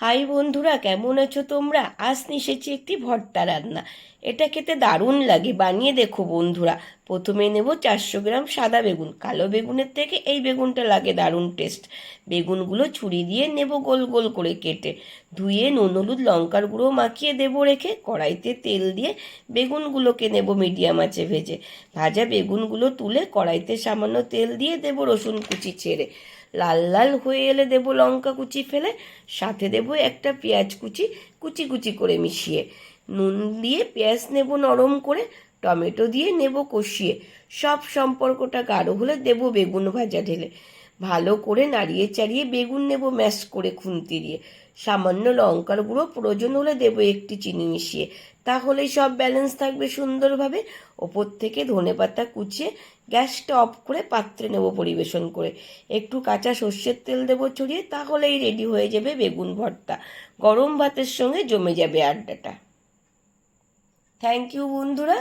High বন্ধুরা, কেমন আছো তোমরা? আজ নিশেছি একটি ভর্তা রান্না। এটা খেতে দারুণ লাগে, বানিয়ে দেখো বন্ধুরা। প্রথমে নেব চারশো গ্রাম সাদা বেগুন। কালো বেগুনের থেকে এই বেগুনটা লাগে দারুণ টেস্ট বেগুনগুলো ছুরি দিয়ে নেব গোল গোল করে কেটে। ধুয়ে নুন, হলুদ, লঙ্কার গুঁড়ো মাখিয়ে দেবো রেখে কড়াইতে তেল দিয়ে বেগুনগুলোকে নেব মিডিয়াম আঁচে ভেজে। ভাজা বেগুনগুলো তুলে কড়াইতে সামান্য তেল দিয়ে দেবো রসুন কুচি ছেড়ে। লাল লাল হয়ে এলে দেবো লঙ্কা কুচি ফেলে, সাথে দেবো একটা পেঁয়াজ কুচি কুচি কুচি করে মিশিয়ে। নুন দিয়ে পেঁয়াজ নেব নরম করে, টমেটো দিয়ে নেব কষিয়ে। সব সম্পর্কটা গাঢ় হলে দেবো বেগুন ভাজা ঢেলে। ভালো করে নাড়িয়ে চাড়িয়ে বেগুন নেব ম্যাশ করে খুন্তি দিয়ে। সামান্য লঙ্কার গুঁড়ো প্রয়োজন হলে দেবো একটি চিনি মিশিয়ে। তাহলেই সব ব্যালেন্স থাকবে সুন্দরভাবে। ওপর থেকে ধনে পাতা কুচিয়ে গ্যাসটা অফ করে পাত্রে নেব পরিবেশন করে। একটু কাঁচা সর্ষের তেল দেবো ছড়িয়ে, তাহলেই রেডি হয়ে যাবে বেগুন ভর্তা। গরম ভাতের সঙ্গে জমে যাবে আড্ডাটা। থ্যাংক ইউ বন্ধুরা।